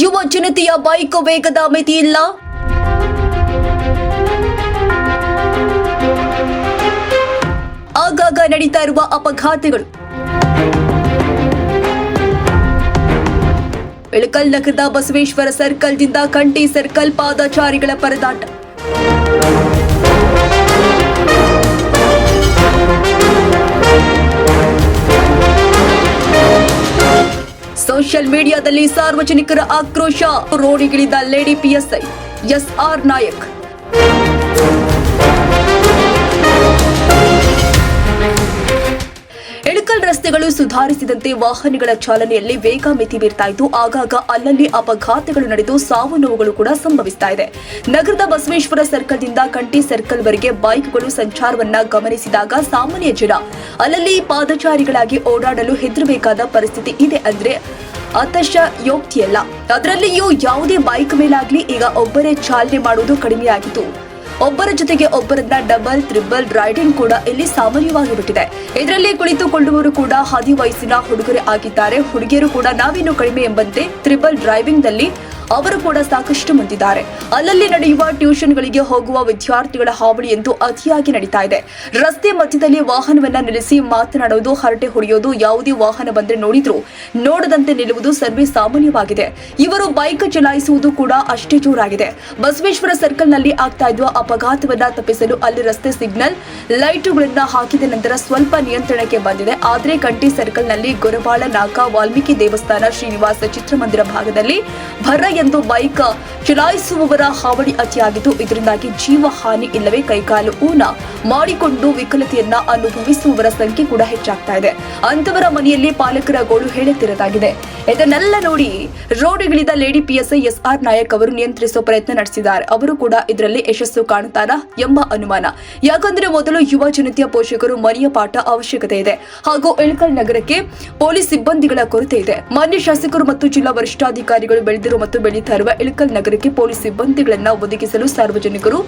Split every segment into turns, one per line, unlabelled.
ಯುವ ಜನತೆಯ ಬೈಕ್ ವೇಗದ ಮಿತಿ ಇಲ್ಲ. ಆಗಾಗ ನಡೀತಾ ಇರುವ ಅಪಘಾತಗಳು. ಬೆಳಕಲ್ ನಗರದ ಬಸವೇಶ್ವರ ಸರ್ಕಲ್ದಿಂದ ಕಂಟಿ ಸರ್ಕಲ್ ಪಾದಾಚಾರಿಗಳ ಪರದಾಟ. ಸೋಷಿಯಲ್ ಮೀಡಿಯಾದಲ್ಲಿ ಸಾರ್ವಜನಿಕರ ಆಕ್ರೋಶ. ರೋಡಿಗಿಳಿದ lady PSI, SR Nayak. Ilkal ರಸ್ತೆಗಳು ಸುಧಾರಿಸಿದಂತೆ ವಾಹನಗಳ ಚಾಲನೆಯಲ್ಲಿ ವೇಗ ಮಿತಿ ಬೀರ್ತಾ ಇದ್ದು, ಆಗಾಗ ಅಲ್ಲಲ್ಲಿ ಅಪಘಾತಗಳು ನಡೆದು ಸಾವು ನೋವುಗಳು ಕೂಡ ಸಂಭವಿಸ್ತಾ ಇದೆ. ನಗರದ ಬಸವೇಶ್ವರ ಸರ್ಕಲ್ದಿಂದ ಕಂಟಿ ಸರ್ಕಲ್ವರೆಗೆ ಬೈಕ್ಗಳು ಸಂಚಾರವನ್ನ ಗಮನಿಸಿದಾಗ ಸಾಮಾನ್ಯ ಜನ ಅಲ್ಲಲ್ಲಿ ಪಾದಚಾರಿಗಳಾಗಿ ಓಡಾಡಲು ಹೆದರಬೇಕಾದ ಪರಿಸ್ಥಿತಿ ಇದೆ ಅಂದ್ರೆ ಅತಶ ಯೋಗ್ತಿಯಲ್ಲ. ಅದರಲ್ಲಿಯೂ ಯಾವುದೇ ಬೈಕ್ ಮೇಲಾಗ್ಲಿ ಈಗ ಒಬ್ಬರೇ ಚಾಲನೆ ಮಾಡುವುದು ಕಡಿಮೆಯಾಗಿತ್ತು. ಒಬ್ಬರ ಜೊತೆಗೆ ಒಬ್ಬರನ್ನ ಡಬಲ್ ತ್ರಿಬಲ್ ರೈಡಿಂಗ್ ಕೂಡ ಇಲ್ಲಿ ಸಾಮಾನ್ಯವಾಗಿ ಬಿಟ್ಟಿದೆ ಇದರಲ್ಲಿ ಕುಳಿತುಕೊಳ್ಳುವವರು ಕೂಡ ಹದಿ ವಯಸ್ಸಿನ ಹುಡುಗರೇ ಆಗಿದ್ದಾರೆ. ಹುಡುಗಿಯರು ಕೂಡ ನಾವೇನು ಕಡಿಮೆ ಎಂಬಂತೆ ತ್ರಿಬಲ್ ಡ್ರೈವಿಂಗ್ನಲ್ಲಿ ಅವರು ಕೂಡ ಸಾಕಷ್ಟು ಮುಂದಿದ್ದಾರೆ. ಅಲ್ಲಲ್ಲಿ ನಡೆಯುವ ಟ್ಯೂಷನ್ಗಳಿಗೆ ಹೋಗುವ ವಿದ್ಯಾರ್ಥಿಗಳ ಹಾವಳಿ ಎಂದು ಅತಿಯಾಗಿ ನಡೀತಾ ಇದೆ. ರಸ್ತೆ ಮಧ್ಯದಲ್ಲಿ ವಾಹನವನ್ನ ನಿಲ್ಲಿಸಿ ಮಾತನಾಡುವುದು, ಹರಟೆ ಹೊಡೆಯೋದು, ಯಾವುದೇ ವಾಹನ ಬಂದ್ರೆ ನೋಡಿದ್ರು ನೋಡದಂತೆ ನಿಲ್ಲುವುದು ಸರ್ವೇ ಸಾಮಾನ್ಯವಾಗಿದೆ. ಇವರು ಬೈಕ್ ಚಲಾಯಿಸುವುದು ಕೂಡ ಅಷ್ಟೇ ಜೋರಾಗಿದೆ. ಬಸವೇಶ್ವರ ಸರ್ಕಲ್ನಲ್ಲಿ ಆಗ್ತಾ ಇದ್ದ ಅಪಘಾತವನ್ನ ತಪ್ಪಿಸಲು ಅಲ್ಲಿ ರಸ್ತೆ ಸಿಗ್ನಲ್, ಲೈಟುಗಳನ್ನ ಹಾಕಿದ ನಂತರ ಸ್ವಲ್ಪ ನಿಯಂತ್ರಣಕ್ಕೆ ಬಂದಿದೆ. ಆದ್ರೆ ಕಂಟಿ ಸರ್ಕಲ್ನಲ್ಲಿ ಗೊರವಾಳ ನಾಕ ವಾಲ್ಮೀಕಿ ದೇವಸ್ಥಾನ ಶ್ರೀನಿವಾಸ ಚಿತ್ರಮಂದಿರ ಭಾಗದಲ್ಲಿ ಭರ ಎಂದು ಬೈಕ್ ಚಲಾಯಿಸುವವರ ಹಾವಳಿ ಅತಿಯಾಗಿದ್ದು, ಇದರಿಂದಾಗಿ ಜೀವ ಹಾನಿ ಇಲ್ಲವೇ ಕೈಕಾಲು ಊನ ಮಾಡಿಕೊಂಡು ವಿಕಲತೆಯನ್ನ ಅನುಭವಿಸುವವರ ಸಂಖ್ಯೆ ಕೂಡ ಹೆಚ್ಚಾಗ್ತಾ ಇದೆ. ಅಂತವರ ಮನೆಯಲ್ಲಿ ಪಾಲಕರ ಗೋಳು ಹೇಳುತ್ತಿರದಾಗಿದೆ. ಇದನ್ನೆಲ್ಲ ನೋಡಿ ರೋಡಿಗಿಳಿದ ಲೇಡಿ ಪಿಎಸ್ಐ ಎಸ್ಆರ್ ನಾಯಕ್ ಅವರು ನಿಯಂತ್ರಿಸುವ ಪ್ರಯತ್ನ ನಡೆಸಿದ್ದಾರೆ. ಅವರು ಕೂಡ ಇದರಲ್ಲಿ ಯಶಸ್ಸು ಕಾಣುತ್ತಾರಾ ಎಂಬ ಅನುಮಾನ. ಯಾಕಂದ್ರೆ ಮೊದಲು ಯುವ ಜನತೆಯ ಪೋಷಕರು ಮನೆಯ ಪಾಠ ಅವಶ್ಯಕತೆ ಇದೆ. ಹಾಗೂ ಇಳಕಲ್ ನಗರಕ್ಕೆ ಪೊಲೀಸ್ ಸಿಬ್ಬಂದಿಗಳ ಕೊರತೆ ಇದೆ. ಮಾನ್ಯ ಶಾಸಕರು ಮತ್ತು ಜಿಲ್ಲಾ ವರಿಷ್ಠಾಧಿಕಾರಿಗಳು ಬೆಳೆದಿರುವ ಮತ್ತು ಬೆಳೀತಾ ಇರುವ ಇಳಕಲ್ ನಗರಕ್ಕೆ ಪೊಲೀಸ್ ಸಿಬ್ಬಂದಿಗಳನ್ನು ಒದಗಿಸಲು ಸಾರ್ವಜನಿಕರು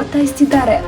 ಒತ್ತಾಯಿಸಿದ್ದಾರೆ.